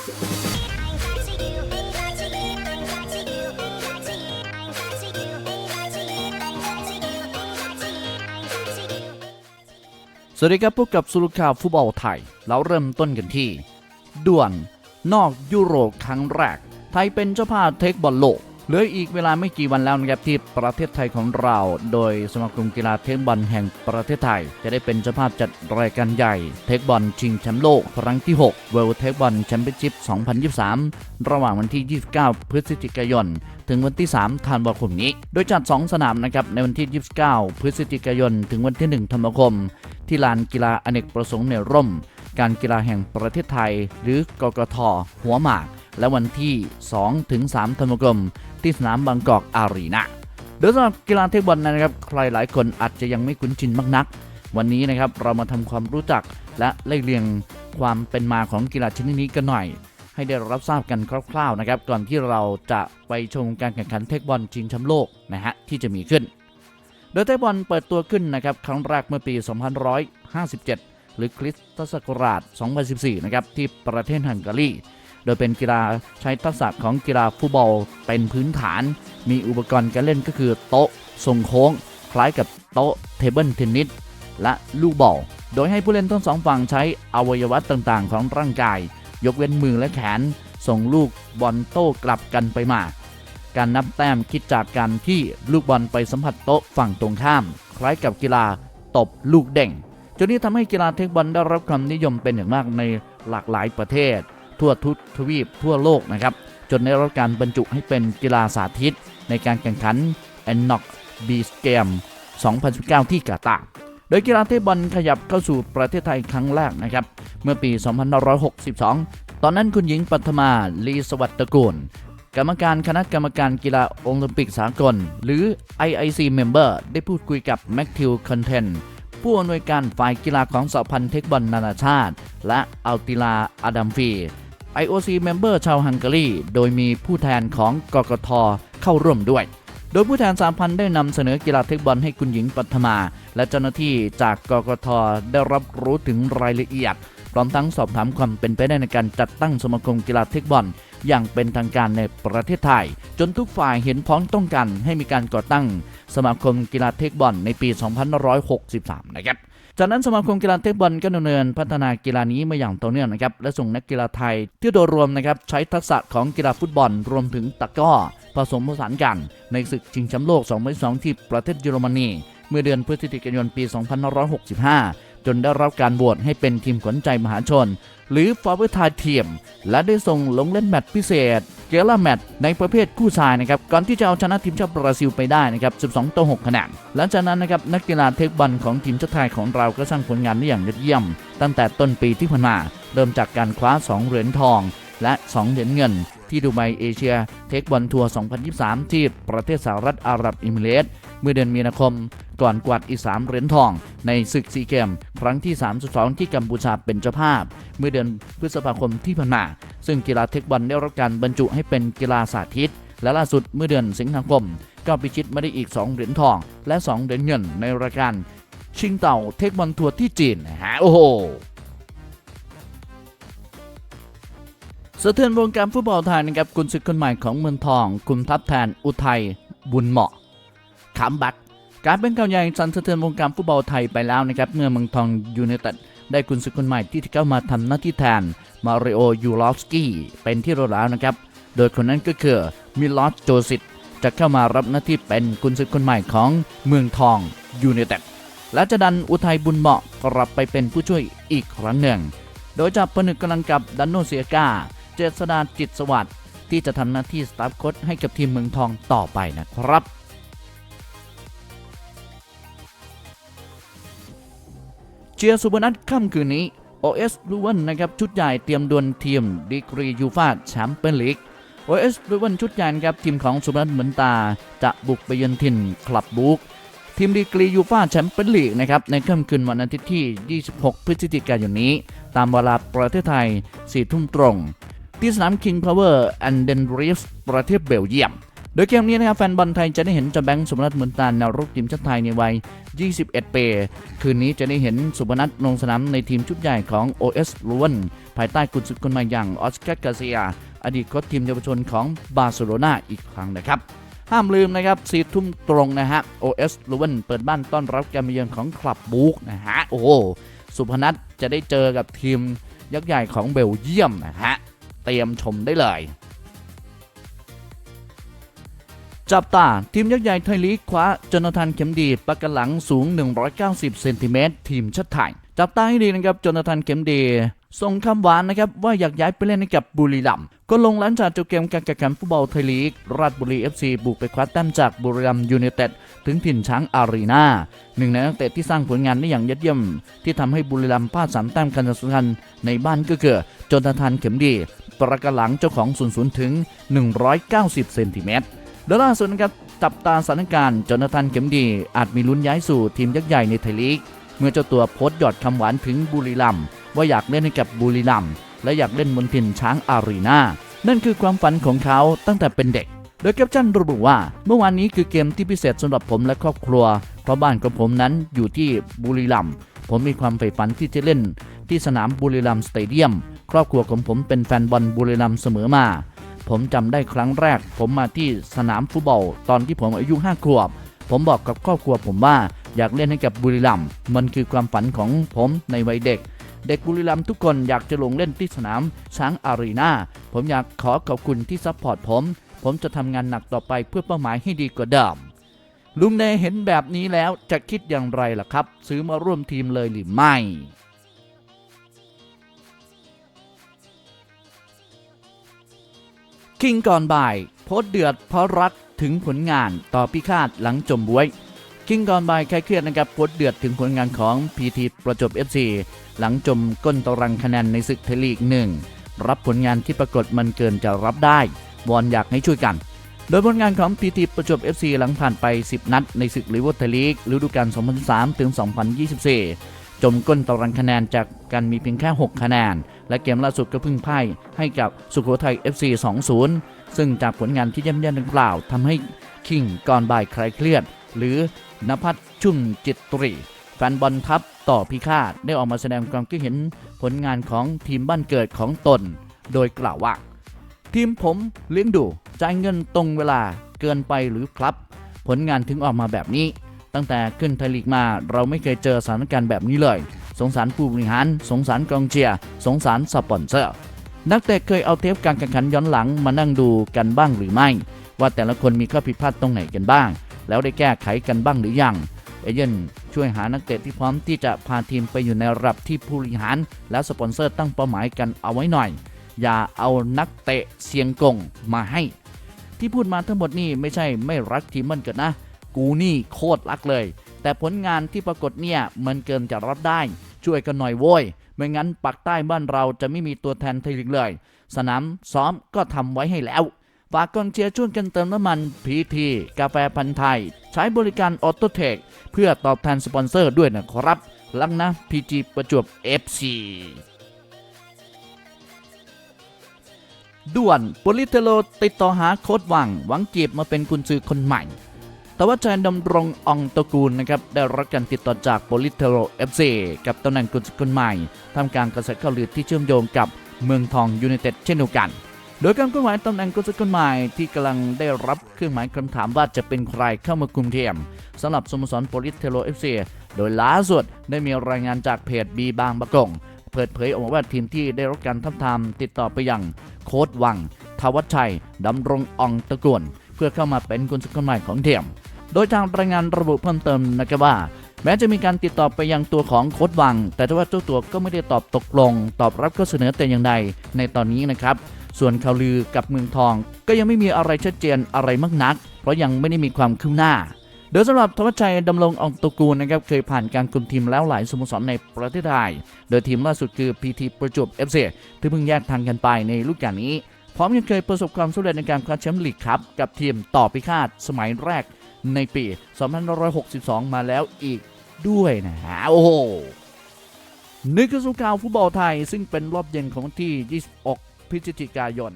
สวัสดีครับพบกับสุรุข่าวฟุตบอลไทย เราเริ่มต้นกันที่ ด่วน นอกยุโรปครั้งแรก ไทยเป็นเจ้าภาพเทคบอลโลก เหลืออีกเวลาไม่กี่วันแล้วนะครับที่ประเทศไทยของเรา โดยสมาคมกีฬาเทคบอลแห่งประเทศไทย จะได้เป็นเจ้าภาพจัดรายการใหญ่ เทคบอลชิงแชมป์โลกครั้งที่ 6 World เทคบอลแชมเปี้ยนชิพ 2023 ระหว่างวันที่ 29 พฤศจิกายน ถึงวันที่ 3 ธันวาคมนี้ โดยจัด 2 สนามนะครับในวันที่ 29 พฤศจิกายน ถึงวันที่ 1 ธันวาคม ที่ลานกีฬาอเนกประสงค์ในร่ม การกีฬาแห่งประเทศไทย หรือกกทหัวหมาก และวันที่2ถึง3ธันวาคมที่สนามบางกอกอารีนาโดยสำหรับกีฬาเทคบอลนะครับ ใครหลายคนอาจจะยังไม่คุ้นชินมากนัก วันนี้นะครับเรามาทำความรู้จักและไล่เรียงความเป็นมาของกีฬาชนิดนี้กันหน่อย ให้ได้รับทราบกันคร่าวๆนะครับ ก่อนที่เราจะไปชมการแข่งขันเทคบอลชิงแชมป์โลกนะฮะที่จะมีขึ้น โดยเทคบอลเปิดตัวขึ้นนะครับครั้งแรกเมื่อปี 2557 หรือคริสตศักราช 2014 นะครับที่ประเทศฮังการี โดยเป็นกีฬาใช้ทักษะของกีฬาฟุตบอลเป็นพื้นฐาน มีอุปกรณ์การเล่นก็คือโต๊ะทรงโค้ง คล้ายกับโต๊ะเทเบิลเทนนิสและลูกบอล โดยให้ผู้เล่นทั้งสองฝั่งใช้อวัยวะต่างๆ ของร่างกาย ยกเว้นมือและแขน ส่งลูกบอลโต้กลับกันไปมา การนับแต้มคิดจากการที่ลูกบอลไปสัมผัสโต๊ะฝั่งตรงข้าม คล้ายกับกีฬาตบลูกเด้งจนนี้ทำให้กีฬาเทคบอลได้รับความนิยมเป็นอย่างมากในหลากหลายประเทศ ทั่วทุกทวีปทั่วโลกนะครับ จนได้รับการบรรจุให้เป็นกีฬาสาธิต ในการแข่งขัน e n n o c b s g a m 2019 ที่กาตาร์โดยกีฬาเทบอลขยับเข้าสู่ประเทศไทยครั้งแรกนะครับ เมื่อปี 2562 ตอนนั้นคุณหญิงปัทมาลีสวัสดิ์ตระกูลกรรมการคณะกรรมการกีฬาโอลิมปิกสากล หรือ IIC Member ได้พูดคุยกับแม t ธิวคอนเทนผู้อำนวยการฝ่ายกีฬาของสหพันธ์เทคบอลนานาชาติ และอัลติลาอดัมฟี IOC Member ชาวฮังการี โดยมีผู้แทนของกกทเข้าร่วมด้วย โดยผู้แทนสามพันได้นำเสนอกีฬาเทคบอลให้คุณหญิงปัทมา และเจ้าหน้าที่จากกกทได้รับรู้ถึงรายละเอียด พร้อมทั้งสอบถามความเป็นไปได้ในการจัดตั้งสมาคมกีฬาเทคบอลอย่างเป็นทางการในประเทศไทย จนทุกฝ่ายเห็นพ้องต้องกันให้มีการก่อตั้ง สมาคมกีฬาเทคบอลในปี 2563 นะครับ จากนั้นสมาคมกีฬาเทคบอลก็ดำเนินพัฒนากีฬานี้มาอย่างต่อเนื่องนะครับและส่งนักกีฬาไทยที่โดยรวมนะครับใช้ทักษะของกีฬาฟุตบอลรวมถึงตะก้อผสมผสานกัน ในศึกชิงแชมป์โลก 2022 ที่ประเทศเยอรมนีเมื่อเดือนพฤศจิกายนปี 2565 จนได้รับการโหวตให้เป็นทีมขวัญใจมหาชน หรือฟอร์เวอร์ทายทีมและได้ส่งลงเล่นแมตช์พิเศษเกล่าแมตช์ในประเภทคู่ชายนะครับก่อนที่จะเอาชนะทีมชาติบราซิลไปได้นะครับ 12 ต่อ 6 คะแนนหลังจากนั้นนะครับนักกีฬาเทคบอลของทีมชาติไทยของเราก็สร้างผลงานได้อย่างยอดเยี่ยม ตั้งแต่ต้นปีที่ผ่านมาเริ่มจากการคว้า 2 เหรียญทองและ 2 เหรียญเงิน ที่ดูไบเอเชียเทคบอลทัวร์ 2023 ที่ประเทศสหรัฐอาหรับเอมิเรตเมื่อเดือนมีนาคม ก่อนกวาดอีก 3 เหรียญทอง ในศึกซีเกม ครั้งที่ 32 ที่กัมพูชาเป็นเจ้าภาพ เมื่อเดือนพฤษภาคมที่ผ่านมา ซึ่งกีฬาเทคบอลได้รับการบรรจุให้เป็นกีฬาสาธิต และล่าสุดเมื่อเดือนสิงหาคม ก็พิชิตมาได้อีก 2 เหรียญทอง และ 2 เหรียญเงินในรายการชิงเต่าเทคบอลทัวร์ที่จีนฮะโอ้โห สะเทือนวงการฟุตบอลไทยนะครับกุนศึกคนใหม่ของเมืองทอง คุณทัพแทนอุทัยบุญเหมาะคัมแบัตกการเป็นข่าวใหญ่สั่นสะเทือนวงการฟุตบอลไทยไปแล้วนะครับเมื่อเมืองทองยูไนเต็ดได้กุนศึกคนใหม่ที่เข้ามาทำหน้าที่แทนมาริโอยูลอฟสกี้เป็นที่รู้แล้วนะครับ โดยคนนั้นก็คือมิลอสโจซิตจะเข้ามารับหน้าที่เป็นกุนศึกคนใหม่ของเมืองทองยูไนเต็ดและจะดันอุทัยบุญเหมาะกลับไปเป็นผู้ช่วยอีกครั้งหนึ่ง โดยจะผนึกกำลังกับดันโนเซียกา เจษดาจิตสวัสดิ์ที่จะทำหน้าที่สตาฟโค้ชให้กับทีมเมืองทองต่อไปนะครับเชียร์สุบนัทค่ำคืนนี้ OS ลูเวนนะครับชุดใหญ่เตรียมดวลทีมดีกรียูฟาแชมเปี้ยนลีก OS ลูเวนชุดใหญ่ครับทีมของสุบนัทเหมือนตา จะบุกไปเยือนถิ่นคลับบุกทีมดีกรียูฟาแชมเปี้ยนลีกนะครับในค่ำคืนวันอาทิตย์ที่ 26 พฤศจิกายนนี้ ตามเวลาประเทศไทย 4 ทุ่มตรง ที่สนาม King Power and Den r i e f ประเทศเบลเยียม โดยเกมนี้นะครับแฟนบอลไทยจะได้เห็นจาแบงค์สุพนัทเหมือนตาแนวรุกทีมชาติไทยในวัย 21 ปี คืนนี้จะได้เห็นสุพนัทลงสนามในทีมชุดใหญ่ของ OS ลวนภายใต้กุนซือคนใหม่อย่างออสการ์กาเซีย อดีตโค้ชทีมเยาวชนของบาร์เซโลนาอีกครั้งนะครับห้ามลืมนะครับสีทุ่มตรงนะฮะ OS ลวนเปิดบ้านต้อนรับการมาเยือนของคลับบุ๊กนะฮะ โอ้สุพนัทจะได้เจอกับทีมยักษ์ใหญ่ของเบลเยียมนะฮะ ตรียมชมได้เลย จับตา ทีมยักษ์ใหญ่ไทยลีกคว้าจนทานเข็มดีประกันหลังสูง 190 เซนติเมตรทีมชาติไทย จับตาให้ดีนะครับจนทานเข็มดีส่งคำหวานนะครับว่าอยากย้ายไปเล่นให้กับบุรีรัมย์ก็ลงหลังจากจบเกมการแข่งขันฟุตบอลไทยลีก ราชบุรี FC บุกไปคว้าแต้มจากบุรีรัมย์ยูไนเต็ดถึงถิ่นช้างอารีนาหนึ่งในนักเตะที่สร้างผลงานได้อย่างยอดเยี่ยม ที่ทำให้บุรีรัมย์พลาดสามแต้มคะแนนสำคัญในบ้านก็คือจนทานเข็มดี ประกหลังเจ้าของ 0 0 ถึง 190 เซนติเมตรโดยล่าสุดนะครับจับตาสถานการณ์จนทันเข็มดีอาจมีลุ้นย้ายสู่ทีมยักษ์ใหญ่ในไทยลีก เมื่อเจ้าตัวโพสต์หยอดคำหวานถึงบุรีรัมย์ว่าอยากเล่นให้กับบุรีรัมย์และอยากเล่นบนถิ่นช้างอารีนานั่นคือความฝันของเขาตั้งแต่เป็นเด็ก โดยแคปชั่นระบุว่า เมื่อวานนี้คือเกมที่พิเศษสำหรับผมและครอบครัว เพราะบ้านของผมนั้นอยู่ที่บุรีรัมย์ผมมีความใฝ่ฝันที่จะเล่น ที่สนามบุรีรัมสเตเดียม ครอบครัวของผมเป็นแฟนบอลบุรีรัมเสมอมา ผมจำได้ครั้งแรก ผมมาที่สนามฟุตบอล ตอนที่ผมอายุ5ขวบ ผมบอกกับครอบครัวผมว่าอยากเล่นให้กับบุรีรัมมันคือความฝันของผมในวัยเด็กเด็กบุรีรัมย์ทุกคนอยากจะลงเล่นที่สนามช้างอารีนาผมอยากขอขอบคุณที่ซัพพอร์ตผม ผมจะทำงานหนักต่อไปเพื่อเป้าหมายให้ดีกว่าเดิม ลุงเนเห็นแบบนี้แล้วจะคิดอย่างไรล่ะครับ ซื้อมาร่วมทีมเลยหรือไม่ คิงก่อนบ่าย โพสเดือดเพราะรักถึงผลงานต่อพิฆาตหลังจมบวยคิงก่อนบ่ายใครเครียดนะครับโพสเดือดถึงผลงานของพีทีประจวบ FC หลังจมก้นตรางคะแนนในศึกไทลีกหนึ่งรับผลงานที่ปรากฏมันเกินจะรับได้วอนอยากให้ช่วยกัน โดยผลงานของพีทีประจวบ FC หลังผ่านไป 10 นัดในศึกลิเวอร์ไทลีกฤดูกาล2003ถึง2024 จมก้นตารางคะแนนจากการมีเพียงแค่ 6 คะแนน และเกมล่าสุดก็เพิ่งพ่ายให้กับสุโขทัย FC 2-0 ซึ่งจากผลงานที่ย่ำแย่ดังกล่าวทำให้คิงก่อนบ่ายคลายเครียด หรือนภัทรชุ่มจิตตรีแฟนบอลทัพต่อพิฆาตได้ออกมาแสดงความคิดเห็นผลงานของทีมบ้านเกิดของตน โดยกล่าวว่า ทีมผมเลี้ยงดูจ่ายเงินตรงเวลาเกินไปหรือครับ ผลงานถึงออกมาแบบนี้ ตั้งแต่ขึ้นไทยลีกมา เราไม่เคยเจอสถานการณ์แบบนี้เลย สงสารผู้บริหาร สงสารกองเชียร์ สงสารสปอนเซอร์ นักเตะเคยเอาเทปการแข่งขันย้อนหลังมานั่งดูกันบ้างหรือไม่ ว่าแต่ละคนมีข้อผิดพลาดตรงไหนกันบ้าง แล้วได้แก้ไขกันบ้างหรือยัง เอเย่นช่วยหานักเตะที่พร้อมที่จะพาทีมไปอยู่ในระดับที่ผู้บริหาร และสปอนเซอร์ตั้งเป้าหมายกันเอาไว้หน่อย อย่าเอานักเตะเสียงกงมาให้ ที่พูดมาทั้งหมดนี่ไม่ใช่ไม่รักทีมมันเกิดนะ กูนี่โคตรรักเลย แต่ผลงานที่ปรากฏเนี่ยมันเกินจะรับได้ ช่วยกันหน่อยโว้ย ไม่งั้นปักใต้บ้านเราจะไม่มีตัวแทนไทยลีกเลย สนามซ้อมก็ทำไว้ให้แล้วฝากกองเชียร์ช่วยกันเติมน้ำมันพีทีกาแฟพันธ์ไทย ใช้บริการออโตเทคเพื่อตอบแทนสปอนเซอร์ด้วยนะครับ ลังนะพีจีประจวบ FC ด่วนโปลิเทโลติดต่อหาโค้ดวังหวังจีบมาเป็นกุนซือคนใหม่ แต่ว่าชายดำรงองตระกูลนะครับได้รับการติดต่อจากโปลิเทโลเอฟซีกับตำแหน่งกุนซือคนใหม่ทำกลารกระแสข่าวลือที่เชื่อมโยงกับเมืองทองยูไนเต็ดเช่นเดียวกัน โดยการเคลื่อนไหวตำแหน่งกุนซือคนใหม่ที่กำลังได้รับเครื่องหมายคำถามว่าจะเป็นใครเข้ามาคุมเทีมสำหรับสโมสรโปลิเทโลเอฟซีโดยล่าสุดได้มีรายงานจากเพจบีบางบะกงเปิดเผยออกมาว่าทีมที่ได้รับการทับทามติดต่อไปยังโค้ดวังทวัชชัยดำรงอองตะกูลเพื่อเข้ามาเป็นกุนซือคนใหม่ของเทีม โดยทางรายงานระบุเพิ่มเติมนะครับว่า แม้จะมีการติดต่อไปยังตัวของโค้ดวัง แต่ทว่าเจ้าตัวก็ไม่ได้ตอบตกลง ตอบรับข้อเสนอแต่อย่างใดในตอนนี้นะครับส่วนข่าวลือกับเมืองทองก็ยังไม่มีอะไรชัดเจนอะไรมากนัก เพราะยังไม่ได้มีความคืบหน้า โดยสำหรับธวัชชัยดำรงองตกูลนะครับเคยผ่านการคุมทีมแล้วหลายสโมสรในประเทศไทย โดยทีมล่าสุดคือ PT ประจวบ FC ที่เพิ่งแยกทางกันไปในฤดูกาลนี้ พร้อมยังเคยประสบความสำเร็จในการคว้าแชมป์ลีกครับกับทีมต่อพิฆาตสมัยแรก ในปี 2562 มาแล้วอีกด้วยนะฮะโอ้โหนี่คือสุขาวฟุตบอลไทยซึ่งเป็นรอบเย็นของวันที่ 26 พฤศจิกายน